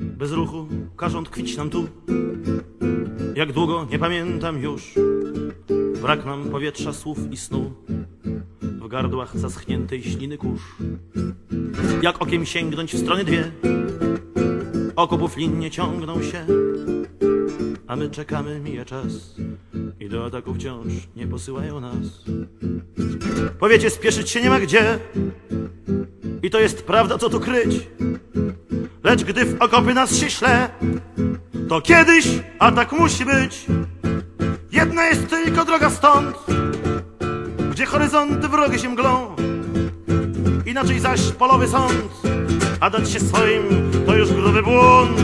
Bez ruchu każą tkwić nam tu. Jak długo nie pamiętam już. Brak nam powietrza, słów i snu. W gardłach zaschniętej śliny kurz. Jak okiem sięgnąć w strony dwie. Okopów linie ciągną się. A my czekamy, mija czas I do ataku wciąż nie posyłają nas Powiecie, spieszyć się nie ma gdzie I to jest prawda, co tu kryć Lecz gdy w okopy nas się śle, to kiedyś atak musi być. Jedna jest tylko droga stąd, gdzie horyzonty wrogie się mglą. Inaczej zaś polowy sąd, a dać się swoim to już gruby błąd.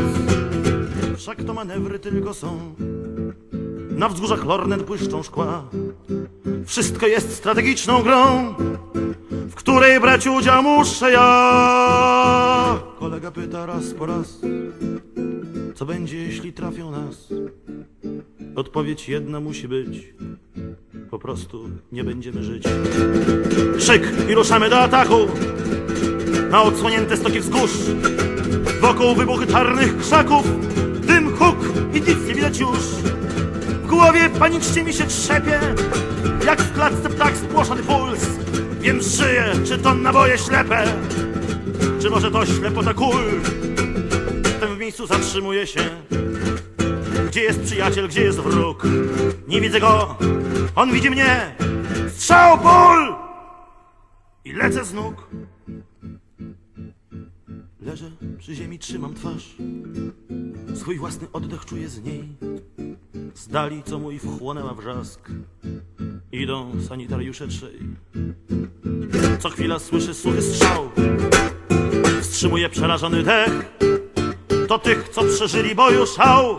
Wszak to manewry tylko są. Na wzgórzach lornet błyszczą szkła. Wszystko jest strategiczną grą w której brać udział muszę ja. Kolega pyta raz po raz, co będzie, jeśli trafią nas? Odpowiedź jedna musi być, po prostu nie będziemy żyć. Krzyk i ruszamy do ataku, na odsłonięte stoki wzgórz. Wokół wybuchy czarnych krzaków, dym, huk i nic nie widać już. Głowie panicznie mi się trzepie, jak w klatce ptak spłoszony puls. Więc żyję, czy to naboje ślepe, czy może to ślepota kul. Wtem w miejscu zatrzymuje się. Gdzie jest przyjaciel, gdzie jest wróg? Nie widzę go, on widzi mnie. Strzał, ból! I lecę z nóg. Leżę przy ziemi, trzymam twarz. Swój własny oddech czuję z niej. Z dali, co mój wchłonęła wrzask. Idą sanitariusze trzej. Co chwila słyszy suchy strzał. Wstrzymuje przerażony dech. To tych, co przeżyli boju szał.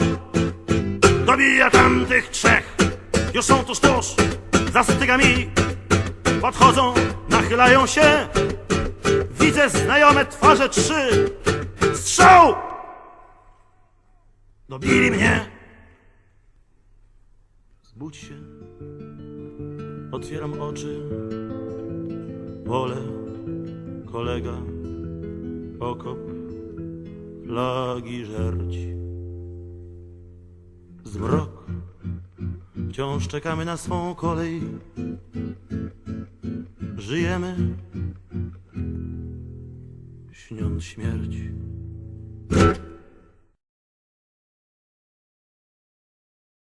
Dobija tamtych trzech. Już są tuż, tuż, za stygami. Podchodzą, nachylają się. Widzę znajome twarze trzy. Strzał! Dobili mnie. Zbudź się. Otwieram oczy. Wolę, kolega, okop, flagi żerć. Zmrok. Wciąż czekamy na swą kolej. Żyjemy, śniąc śmierć.